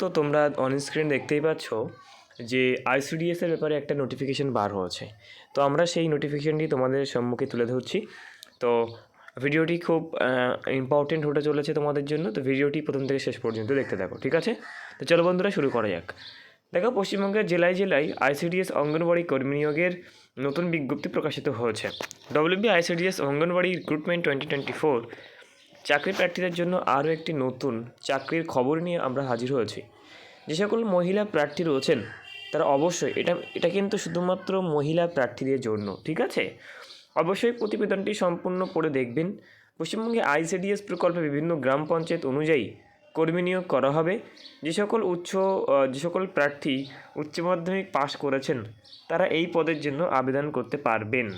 তো তোমরা on screen দেখতেই পাচ্ছ যে আইসিডিএস এর ব্যাপারে একটা নোটিফিকেশন বার হয়েছে। তো আমরা সেই নোটিফিকেশনটি তোমাদের সম্মুখে তুলে ধরছি। তো ভিডিওটি খুব ইম্পর্টেন্ট হতে চলেছে তোমাদের জন্য। তো ভিডিওটি প্রথম থেকে শেষ পর্যন্ত দেখতে থাকো, ঠিক আছে? তো চলো বন্ধুরা, শুরু করা যাক। দেখো, পশ্চিমবঙ্গের জেলায় জেলায় আইসিডিএস অঙ্গনওয়াড়ি কর্মী নিয়োগের নতুন বিজ্ঞপ্তি প্রকাশিত হয়েছে। WB ICDS anganwadi recruitment twenty twenty four চাকরি প্রার্থীদের জন্য আরও একটি নতুন চাকরির খবর নিয়ে আমরা হাজির হয়েছি। যে সকল মহিলা প্রার্থী রয়েছেন, তারা অবশ্যই এটা এটা কিন্তু শুধুমাত্র মহিলা প্রার্থীদের জন্য, ঠিক আছে? অবশ্যই প্রতিবেদনটি সম্পূর্ণ পড়ে দেখবেন। পশ্চিমবঙ্গে আইসিডিএস প্রকল্পে বিভিন্ন গ্রাম পঞ্চায়েত অনুযায়ী কর্মী নিয়োগ করা হবে। যে সকল উচ্চ যে সকল প্রার্থী উচ্চ মাধ্যমিক পাশ করেছেন, তারা এই পদের জন্য আবেদন করতে পারবেন।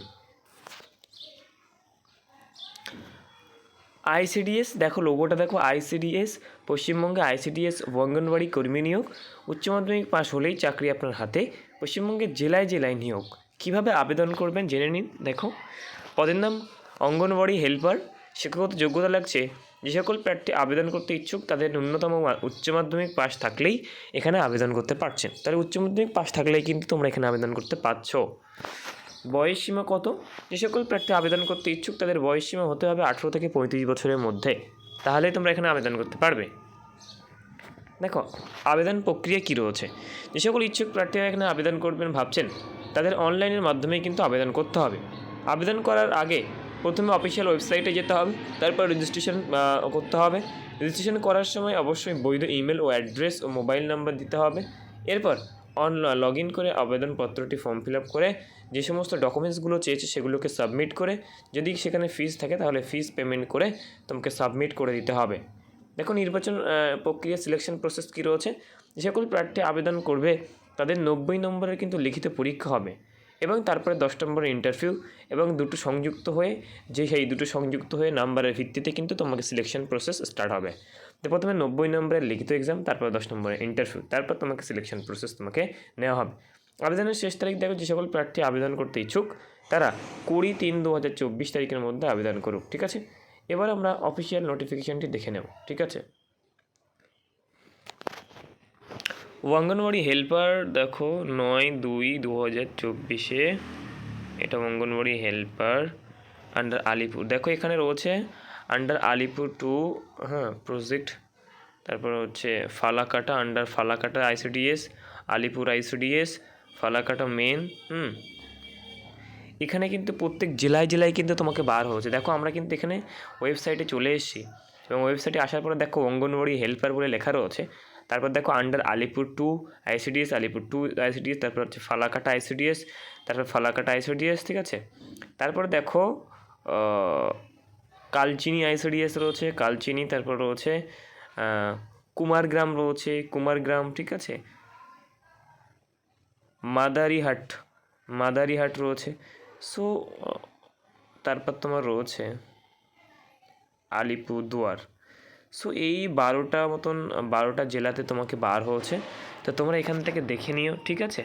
আইসিডিএস দেখো লোগোটা দেখো আইসিডিএস পশ্চিমবঙ্গে আইসিডিএস অঙ্গনওয়াড়ি কর্মী নিয়োগ, উচ্চ মাধ্যমিক পাশ হলেই চাকরি আপনার হাতে পশ্চিমবঙ্গের জেলায় জেলায় নিয়োগ। কীভাবে আবেদন করবেন জেনে নিন, দেখো। পদের নাম, অঙ্গনওয়াড়ি হেল্পার। শিক্ষাগত যোগ্যতা লাগছে, যে সকল প্রার্থী আবেদন করতে ইচ্ছুক, তাদের ন্যূনতম উচ্চ মাধ্যমিক পাশ থাকলেই এখানে আবেদন করতে পারছেন। তাহলে উচ্চ মাধ্যমিক পাশ থাকলেই কিন্তু তোমরা এখানে আবেদন করতে পারছ। বয়স সীমা কত? যে সকল প্রার্থী আবেদন করতে ইচ্ছুক তাদের বয়স সীমা হতে হবে আঠেরো থেকে পঁয়ত্রিশ বছরের মধ্যে। তাহলে তোমরা এখানে আবেদন করতে পারবে। দেখো, আবেদন প্রক্রিয়া কী রয়েছে? যে সকল ইচ্ছুক প্রার্থীরা এখানে আবেদন করবেন ভাবছেন, তাদের অনলাইনের মাধ্যমে কিন্তু আবেদন করতে হবে। আবেদন করার আগে প্রথমে অফিসিয়াল ওয়েবসাইটে যেতে হবে, তারপর রেজিস্ট্রেশন করতে হবে। রেজিস্ট্রেশন করার সময় অবশ্যই বৈধ ইমেল ও অ্যাড্রেস ও মোবাইল নাম্বার দিতে হবে। এরপর অন লগ ইন করে আবেদনপত্রটি ফর্ম ফিল আপ করে যে সমস্ত ডকুমেন্টসগুলো চেয়েছে সেগুলোকে সাবমিট করে। যদি সেখানে ফিস থাকে তাহলে ফিস পেমেন্ট করে তোমাকে সাবমিট করে দিতে হবে। দেখো নির্বাচন প্রক্রিয়া সিলেকশন প্রসেস কী রয়েছে? যে সকল প্রার্থী আবেদন করবে তাদের নব্বই নম্বরের কিন্তু লিখিত পরীক্ষা হবে। এবং তারপরে দশ নম্বরের ইন্টারভিউ এবং দুটো সংযুক্ত হয়ে যে সেই দুটো সংযুক্ত হয়ে নাম্বারের ভিত্তিতে কিন্তু তোমাকে সিলেকশন প্রসেস স্টার্ট হবে। তো প্রথমে নব্বই নম্বরের লিখিত এক্সাম তারপর দশ নম্বরের ইন্টারভিউ তারপর তোমাকে সিলেকশন প্রসেস তোমাকে নেওয়া হবে। আবেদনের শেষ তারিখ দেখো, যে সকল প্রার্থী আবেদন করতে ইচ্ছুক, তারা কুড়ি তিন দু হাজার চব্বিশ তারিখের মধ্যে আবেদন করুক, ঠিক আছে? এবার আমরা অফিসিয়াল নোটিফিকেশনটি দেখে নেব, ঠিক আছে? অঙ্গনওয়াড়ি হেল্পার, দেখো, নয় দুই দু হাজার চব্বিশে। এটা অঙ্গনওয়াড়ি হেল্পার আন্ডার আলিপুর। দেখো, এখানে রয়েছে আন্ডার আলিপুর টু হ্যাঁ প্রজেক্ট তারপর হচ্ছে Falakata under Falakata ICDS Alipur ICDS Falakata main hmm. এখানে কিন্তু প্রত্যেক জেলায় জেলায় কিন্তু তোমাকে বার হচ্ছে। দেখো, আমরা কিন্তু এখানে ওয়েবসাইটে চলে এসেছি। এবং ওয়েবসাইটে আসার পরে দেখো, অঙ্গনওয়াড়ি হেল্পার বলে লেখা রয়েছে। তারপর দেখো under Alipur two ICDS Alipur two ICDS তারপর হচ্ছে ফালাকাটা আইসিডিএস তারপর ফালাকাটা আইসিডিএস ঠিক আছে? তারপর দেখো কালচিনি আইসিডিএস রয়েছে, কালচিনি, তারপর রয়েছে কুমারগ্রাম রয়েছে, কুমারগ্রাম, ঠিক আছে? মাদারিহাট মাদারিহাট রয়েছে। সো তারপর তোমার রয়েছে আলিপুরদুয়ার। সো এই বারোটা মতন, বারোটা জেলাতে তোমাকে বার হয়েছে। তো তোমরা এখান থেকে দেখে নিও, ঠিক আছে?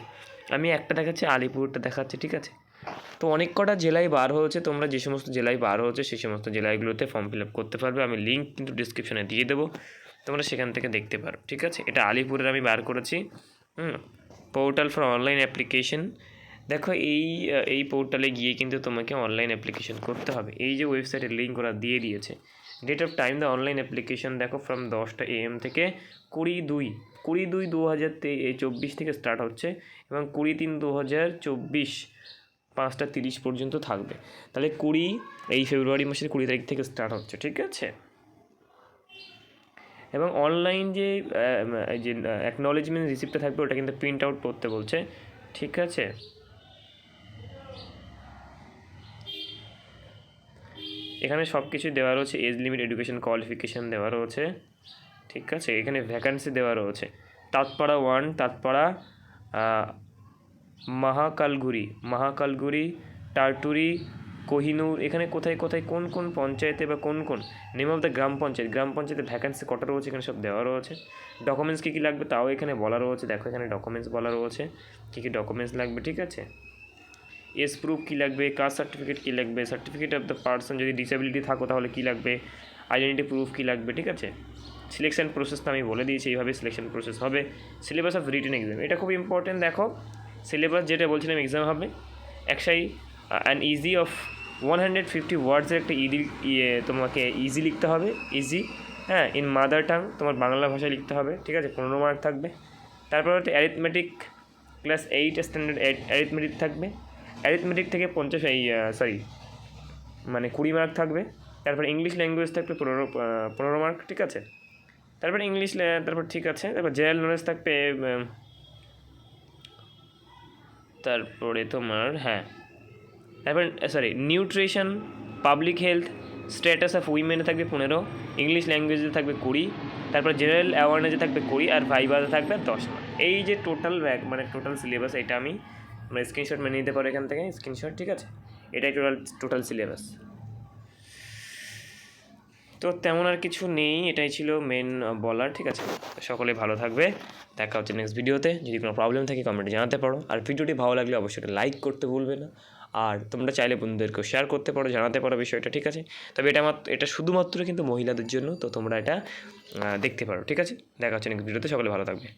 আমি একটা দেখাচ্ছি, আলিপুরটা দেখাচ্ছি, ঠিক আছে? তো অনেক কটা জেলায় বার হয়েছে, তোমরা যে সমস্ত জেলায় বার হয়েছে, সেই সমস্ত জেলাগুলোতে ফর্ম ফিল আপ করতে পারবে। আমি লিঙ্ক কিন্তু ডিসক্রিপশনে দিয়ে দেবো, তোমরা সেখান থেকে দেখতে পারো, ঠিক আছে? এটা আলিপুরের আমি বার করেছি, হুম? পোর্টাল ফর অনলাইন অ্যাপ্লিকেশন দেখো এই এই পোর্টালে গিয়ে কিন্তু তোমাকে অনলাইন অ্যাপ্লিকেশন করতে হবে। এই যে ওয়েবসাইটের লিঙ্ক ওরা দিয়ে দিয়েছে date of time the online application দেখো ফ্রম দশটা এএম থেকে কুড়ি দুই কুড়ি দুই দু হাজার চব্বিশ থেকে স্টার্ট হচ্ছে এবং কুড়ি তিন দু হাজার চব্বিশ, পাঁচটা তিরিশ পর্যন্ত থাকবে। তাহলে কুড়ি এই ফেব্রুয়ারি মাসের কুড়ি তারিখ থেকে স্টার্ট হচ্ছে, ঠিক আছে? এবং অনলাইন যে যে অ্যাকনলেজমেন্ট রিসিপ্টটা থাকবে ওটা কিন্তু প্রিন্ট আউট করতে বলছে, ঠিক আছে? এখানে সব কিছু দেওয়া রয়েছে এজ লিমিট এডুকেশন কোয়ালিফিকেশান দেওয়া রয়েছে, ঠিক আছে? এখানে ভ্যাকান্সি দেওয়া রয়েছে। তাঁতপাড়া ওয়ান তাঁতপাড়া মহাকালগুড়ি মহাকালগুড়ি টারটুরি কোহিনুর, এখানে কোথায় কোথায়, কোন কোন পঞ্চায়েতে বা কোন কোন? Name of the gram panchayat. গ্রাম পঞ্চায়েতে ভ্যাকান্সি কটা রয়েছে? এখানে সব দেওয়া রয়েছে। ডকুমেন্টস কী কী লাগবে? তাও এখানে বলা রয়েছে। দেখো এখানে ডকুমেন্টস বলা রয়েছে। কী কী ডকুমেন্টস লাগবে? ঠিক আছে? এস প্রুফ কী লাগবে, কাস্ট সার্টিফিকেট কী লাগবে, সার্টিফিকেট অফ দ্য পার্সন যদি ডিসেবিলিটি থাকো তাহলে কী লাগবে আইডেন্টি প্রুফ কী লাগবে, ঠিক আছে? সিলেকশন প্রসেস তো আমি বলে দিয়েছি, এইভাবে সিলেকশন প্রসেস হবে। সিলেবাস অফ রিটেন এক্সাম এটা খুব ইম্পর্টেন্ট দেখো। সিলেবাস যেটা বলছিলাম এক্সাম হবে। Essay an essay of one hundred fifty ওয়ার্ডসের একটা ইদি ইয়ে তোমাকে ইজি লিখতে হবে ইজি হ্যাঁ ইন মাদার টাং তোমার বাংলা ভাষায় লিখতে হবে, ঠিক আছে, পনেরো মার্ক থাকবে। তারপর হচ্ছে arithmetic class eight standard arithmetic থাকবে। অ্যারিথমেটিক থেকে পঞ্চাশ, এই সরি মানে কুড়ি মার্ক থাকবে। তারপর ইংলিশ ল্যাঙ্গুয়েজ থাকবে পনেরো পনেরো মার্ক ঠিক আছে? তারপর ইংলিশ তারপর ঠিক আছে। তারপর জেনারেল নলেজ থাকবে তারপরে তোমার হ্যাঁ। তারপর sorry nutrition public health status of উইমেনে থাকবে পনেরো ইংলিশ ল্যাঙ্গুয়েজে থাকবে কুড়ি, তারপর জেনারেল অ্যাওয়ারনেসে থাকবে কুড়ি, আর ভাইবাতে থাকবে দশ এই যে টোটাল ব্যাগ মানে টোটাল সিলেবাস এটা আমি মানে স্ক্রিনশট মেনে নিতে পারো এখান থেকে স্ক্রিনশট ঠিক আছে? এটাই টোটাল টোটাল সিলেবাস তো তেমন আর কিছু নেই, এটাই ছিল মেন বলার, ঠিক আছে? সকলে ভালো থাকবে, দেখা হচ্ছে নেক্সট ভিডিওতে যদি কোনো প্রবলেম থাকে কমেন্টে জানাতে পারো। আর ভিডিওটি ভালো লাগলে অবশ্যই লাইক করতে ভুলবে না। আর তোমরা চাইলে বন্ধুদেরকেও শেয়ার করতে পারো, জানাতে পারো বিষয়টা, ঠিক আছে? তবে এটা মাত্র এটা শুধুমাত্র কিন্তু মহিলাদের জন্য, তো তোমরা এটা দেখতে পারো, ঠিক আছে? দেখা হচ্ছে নেক্সট ভিডিওতে সকলে ভালো থাকবে।